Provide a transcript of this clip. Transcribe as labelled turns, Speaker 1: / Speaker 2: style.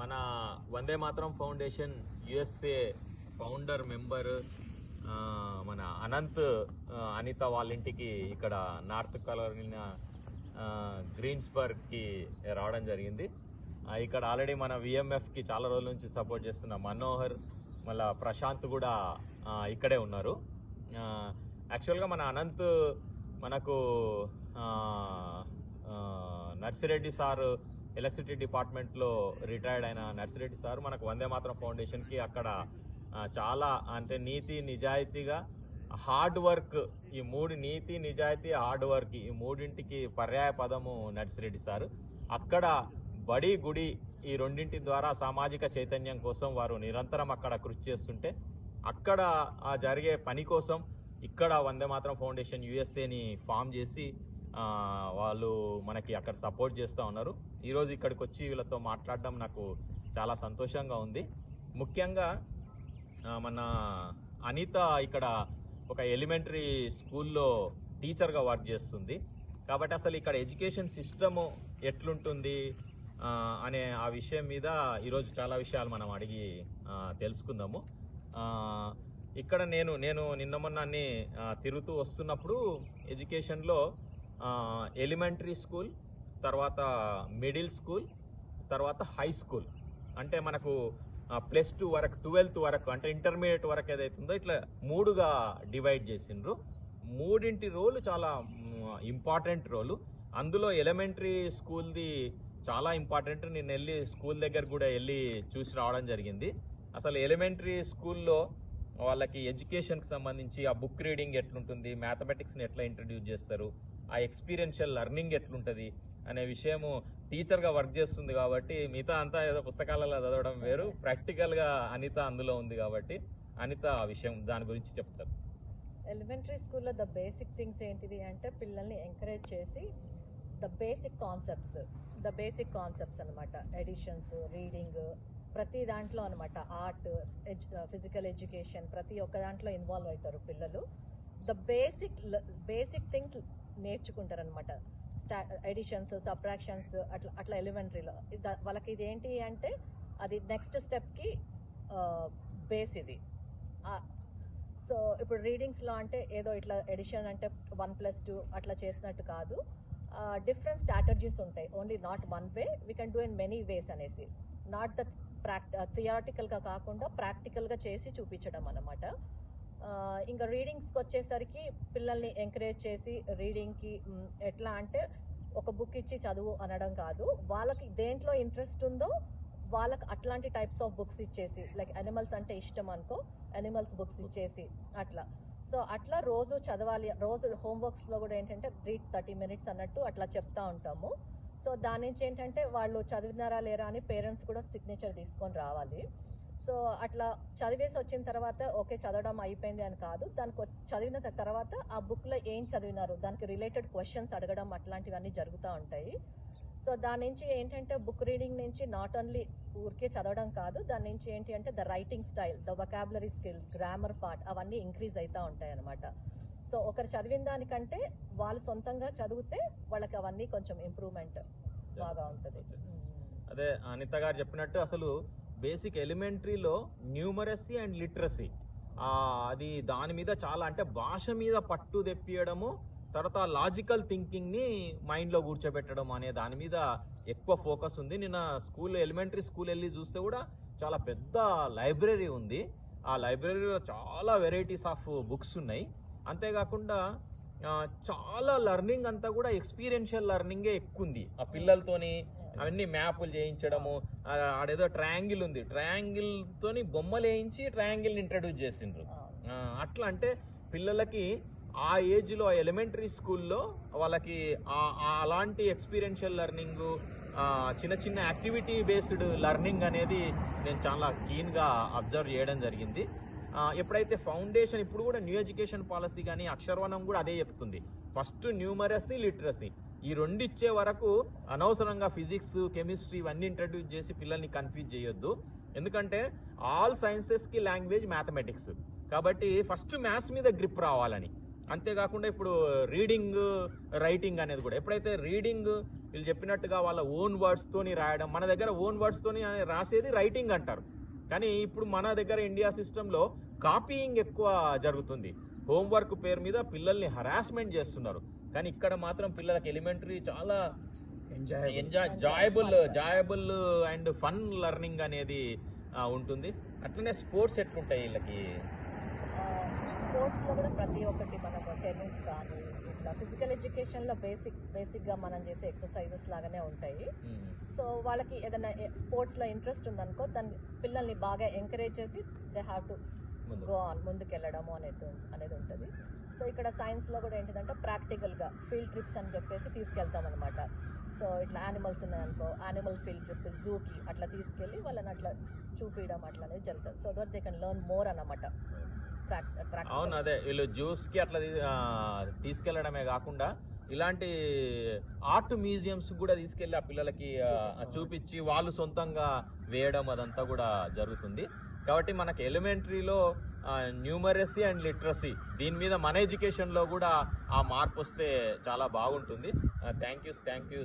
Speaker 1: మన వందే మాత్రం foundation USA founder member మన అనంత్ అనిత వాళ్ళ ఇంటికి ఇక్కడ నార్త్ కరోలినా గ్రీన్స్బర్గ్కి రావడం జరిగింది. ఇక్కడ ఆల్రెడీ మన విఎంఎఫ్కి చాలా రోజుల నుంచి సపోర్ట్ చేస్తున్న మనోహర్ మళ్ళా ప్రశాంత్ కూడా ఇక్కడే ఉన్నారు. యాక్చువల్గా మన అనంత్ మనకు నర్సిరెడ్డి సార్ ఎలక్ట్రిసిటీ డిపార్ట్మెంట్లో రిటైర్డ్ అయిన నర్సిరెడ్డి సార్ మనకు వందే మాత్రం ఫౌండేషన్కి అక్కడ చాలా అంటే నీతి నిజాయితీగా హార్డ్ వర్క్ ఈ మూడు నీతి నిజాయితీ హార్డ్ వర్క్ ఈ మూడింటికి పర్యాయ పదము నర్సిరెడ్డి సార్. అక్కడ బడి గుడి ఈ రెండింటి ద్వారా సామాజిక చైతన్యం కోసం వారు నిరంతరం అక్కడ కృషి చేస్తుంటే అక్కడ ఆ జరిగే పని కోసం ఇక్కడ వందే మాత్రం ఫౌండేషన్ యుఎస్ఏని ఫామ్ చేసి వాళ్ళు మనకి అక్కడ సపోర్ట్ చేస్తూ ఉన్నారు. ఈరోజు ఇక్కడికి వచ్చి వీళ్ళతో మాట్లాడడం నాకు చాలా సంతోషంగా ఉంది. ముఖ్యంగా మన అనిత ఇక్కడ ఒక ఎలిమెంటరీ స్కూల్లో టీచర్గా వర్క్ చేస్తుంది. కాబట్టి అసలు ఇక్కడ ఎడ్యుకేషన్ సిస్టము ఎట్లుంటుంది అనే ఆ విషయం మీద ఈరోజు చాలా విషయాలు మనం అడిగి తెలుసుకుందాము. ఇక్కడ నేను నేను నిన్న మొన్న అన్ని తిరుగుతూ వస్తున్నప్పుడు ఎడ్యుకేషన్లో ఎలిమెంటరీ స్కూల్ తర్వాత మిడిల్ స్కూల్ తర్వాత హై స్కూల్ అంటే మనకు ప్లస్ టూ వరకు ట్వెల్త్ వరకు అంటే ఇంటర్మీడియట్ వరకు ఏదైతుందో ఇట్లా మూడుగా డివైడ్ చేసిండ్రు. మూడింటి రోలు చాలా ఇంపార్టెంట్ రోలు అందులో ఎలిమెంటరీ స్కూల్ది చాలా ఇంపార్టెంట్ నేను వెళ్ళి స్కూల్ దగ్గర కూడా వెళ్ళి చూసి రావడం జరిగింది. అసలు ఎలిమెంటరీ స్కూల్లో వాళ్ళకి ఎడ్యుకేషన్కి సంబంధించి ఆ బుక్ రీడింగ్ ఎట్లుంటుంది మ్యాథమెటిక్స్ని ఎట్లా ఇంట్రడ్యూస్ చేస్తారు ఆ ఎక్స్పీరియన్షియల్ లెర్నింగ్ ఎట్లుంటుంది అనే విషయము టీచర్గా వర్క్ చేస్తుంది కాబట్టి మిగతా అంతా ఏదో పుస్తకాలలో చదవడం వేరు. ప్రాక్టికల్గా అనిత అందులో ఉంది కాబట్టి అనిత ఆ విషయం దాని గురించి చెప్తారు.
Speaker 2: ఎలిమెంటరీ స్కూల్లో ద బేసిక్ థింగ్స్ ఏంటిది అంటే పిల్లల్ని ఎంకరేజ్ చేసి the basic concepts the basic concepts అనమాట ఎడిషన్స్ రీడింగ్ ప్రతి దాంట్లో అనమాట ఆర్ట్ ఫిజికల్ ఎడ్యుకేషన్ ప్రతి ఒక్క దాంట్లో ఇన్వాల్వ్ అవుతారు పిల్లలు. ద బేసిక్ బేసిక్ థింగ్స్ నేర్చుకుంటారు అనమాట స్టా ఎడిషన్స్ సబ్ట్రాక్షన్స్ అట్లా అట్లా ఎలిమెంటరీలో వాళ్ళకి ఇది ఏంటి అంటే అది నెక్స్ట్ స్టెప్కి బేస్ ఇది. సో ఇప్పుడు రీడింగ్స్లో అంటే ఏదో ఇట్లా ఎడిషన్ అంటే వన్ ప్లస్ టూ అట్లా చేసినట్టు కాదు. డిఫరెంట్ స్ట్రాటజీస్ ఉంటాయి. Only not one way we can do in many ways అనేసి. నాట్ ద ప్రాక్ థియరాటికల్గా కాకుండా ప్రాక్టికల్గా చేసి చూపించడం అనమాట ఇంకా రీడింగ్స్కి వచ్చేసరికి పిల్లల్ని ఎంకరేజ్ చేసి రీడింగ్కి ఎట్లా అంటే ఒక బుక్ ఇచ్చి చదువు అనడం కాదు. వాళ్ళకి దేంట్లో ఇంట్రెస్ట్ ఉందో వాళ్ళకి అట్లాంటి టైప్స్ ఆఫ్ బుక్స్ ఇచ్చేసి లైక్ అనిమల్స్ అంటే ఇష్టం అనుకో అనిమల్స్ బుక్స్ ఇచ్చేసి అట్లా. సో అట్లా రోజు చదవాలి రోజు హోంవర్క్స్లో కూడా ఏంటంటే రీడ్ థర్టీ మినిట్స్ అన్నట్టు అట్లా చెప్తా ఉంటాము. సో దాని నుంచి ఏంటంటే వాళ్ళు చదివినారా లేరా అని పేరెంట్స్ కూడా సిగ్నేచర్ తీసుకొని రావాలి. సో అట్లా చదివేసి వచ్చిన తర్వాత ఓకే చదవడం అయిపోయింది అని కాదు. దానికి చదివిన తర్వాత ఆ బుక్లో ఏం చదివినారు? దానికి రిలేటెడ్ క్వశ్చన్స్ అడగడం అట్లాంటివన్నీ జరుగుతూ ఉంటాయి. సో దాని నుంచి ఏంటంటే బుక్ రీడింగ్ నుంచి నాట్ ఓన్లీ ఊరికే చదవడం కాదు దాని నుంచి ఏంటి అంటే the writing style the vocabulary skills grammar part అవన్నీ ఇంక్రీజ్ అవుతూ ఉంటాయి అనమాట సో ఒకరు చదివిన దానికంటే వాళ్ళు సొంతంగా చదివితే వాళ్ళకి అవన్నీ కొంచెం ఇంప్రూవ్మెంట్ బాగా ఉంటుంది.
Speaker 1: అదే అనిత గారు చెప్పినట్టు అసలు బేసిక్ ఎలిమెంటరీలో న్యూమరసీ అండ్ లిటరసీ. అది దాని మీద చాలా అంటే భాష మీద పట్టు తెప్పియడము తర్వాత లాజికల్ థింకింగ్ని మైండ్లో కూర్చోబెట్టడం అనే దాని మీద ఎక్కువ ఫోకస్ ఉంది. నిన్న స్కూల్ ఎలిమెంటరీ స్కూల్ వెళ్ళి చూస్తే కూడా చాలా పెద్ద లైబ్రరీ ఉంది. ఆ లైబ్రరీలో చాలా వెరైటీస్ ఆఫ్ బుక్స్ ఉన్నాయి. అంతేకాకుండా చాలా లర్నింగ్ అంతా కూడా ఎక్స్పీరియన్షియల్ లర్నింగే ఎక్కువ ఉంది. ఆ పిల్లలతోని అవన్నీ మ్యాపులు చేయించడము ఆ, ఆడేదో ట్రయాంగిల్ ఉంది. ట్రయాంగిల్ తోని బొమ్మలు వేయించి ట్రయాంగిల్ ఇంట్రడ్యూస్ చేసిండ్రు. ఆ, అట్లా అంటే పిల్లలకి ఆ ఏజ్లో ఎలిమెంటరీ స్కూల్లో వాళ్ళకి ఆ- ఆ అలాంటి ఎక్స్పీరియన్షియల్ లెర్నింగ్ చిన్న చిన్న యాక్టివిటీ బేస్డ్ లెర్నింగ్ అనేది నేను చాలా కీన్గా అబ్జర్వ్ చేయడం జరిగింది. ఆ, ఎప్పుడైతే ఫౌండేషన్ ఇప్పుడు కూడా న్యూ ఎడ్యుకేషన్ పాలసీ కానీ అక్షరవనం కూడా అదే చెప్తుంది. ఫస్ట్ న్యూమరసీ లిటరసీ ఈ రెండు ఇచ్చే వరకు అనవసరంగా ఫిజిక్స్ కెమిస్ట్రీ ఇవన్నీ ఇంట్రడ్యూస్ చేసి పిల్లల్ని కన్ఫ్యూజ్ చేయొద్దు. ఎందుకంటే ఆల్ సైన్సెస్కి లాంగ్వేజ్ మ్యాథమెటిక్స్. కాబట్టి ఫస్ట్ మ్యాథ్స్ మీద గ్రిప్ రావాలని. అంతేకాకుండా ఇప్పుడు రీడింగ్ రైటింగ్ అనేది కూడా. ఎప్పుడైతే రీడింగ్ వీళ్ళు చెప్పినట్టుగా వాళ్ళ ఓన్ వర్డ్స్ తోని రాయడం మన దగ్గర ఓన్ వర్డ్స్ తోని రాసేది రైటింగ్ అంటారు. కానీ ఇప్పుడు మన దగ్గర ఇండియా సిస్టంలో కాపీయింగ్ ఎక్కువ జరుగుతుంది. హోంవర్క్ పేరు మీద పిల్లల్ని హరాస్మెంట్ చేస్తున్నారు. కానీ ఇక్కడ మాత్రం పిల్లలకి ఎలిమెంటరీ చాలా
Speaker 3: enjoy
Speaker 1: enjoyable joyable and fun learning అనేది ఉంటుంది. అట్లనే స్పోర్ట్స్ ఎట్లుంటాయి వీళ్ళకి?
Speaker 2: స్పోర్ట్స్లో కూడా ప్రతి ఒక్కటి మనం టెన్నిస్ కానీ ఇట్లా ఫిజికల్ ఎడ్యుకేషన్లో బేసిక్ బేసిక్గా మనం చేసే ఎక్సర్సైజెస్ లాగానే ఉంటాయి. సో వాళ్ళకి ఏదైనా స్పోర్ట్స్లో ఇంట్రెస్ట్ ఉందనుకో దాన్ని పిల్లల్ని బాగా ఎంకరేజ్ చేసి దే హ్యావ్ టు
Speaker 1: ముందు
Speaker 2: గో ఆన్ ముందుకు వెళ్ళడము అనేది అనేది ఉంటుంది. సో ఇక్కడ సైన్స్లో కూడా ఏంటిదంటే ప్రాక్టికల్గా ఫీల్డ్ ట్రిప్స్ అని చెప్పేసి తీసుకెళ్తాం అనమాట సో ఇట్లా యానిమల్స్ ఉన్నాయనుకో యానిమల్ ఫీల్డ్ ట్రిప్ జూకి అట్లా తీసుకెళ్ళి వాళ్ళని అట్లా చూపించడం అట్లా అనేది జరుగుతుంది. So that they can learn more అన్నమాట.
Speaker 1: అవును అదే. వీళ్ళు జ్యూస్కి అట్లా తీసుకెళ్ళడమే కాకుండా ఇలాంటి ఆర్ట్ మ్యూజియంస్ కూడా తీసుకెళ్ళి ఆ పిల్లలకి చూపించి వాళ్ళు సొంతంగా వేయడం అదంతా కూడా జరుగుతుంది. కాబట్టి మనకి ఎలిమెంటరీలో న్యూమరసీ అండ్ లిటరసీ. దీని మీద మన ఎడ్యుకేషన్లో కూడా ఆ మార్పు వస్తే చాలా బాగుంటుంది. Thank you thank you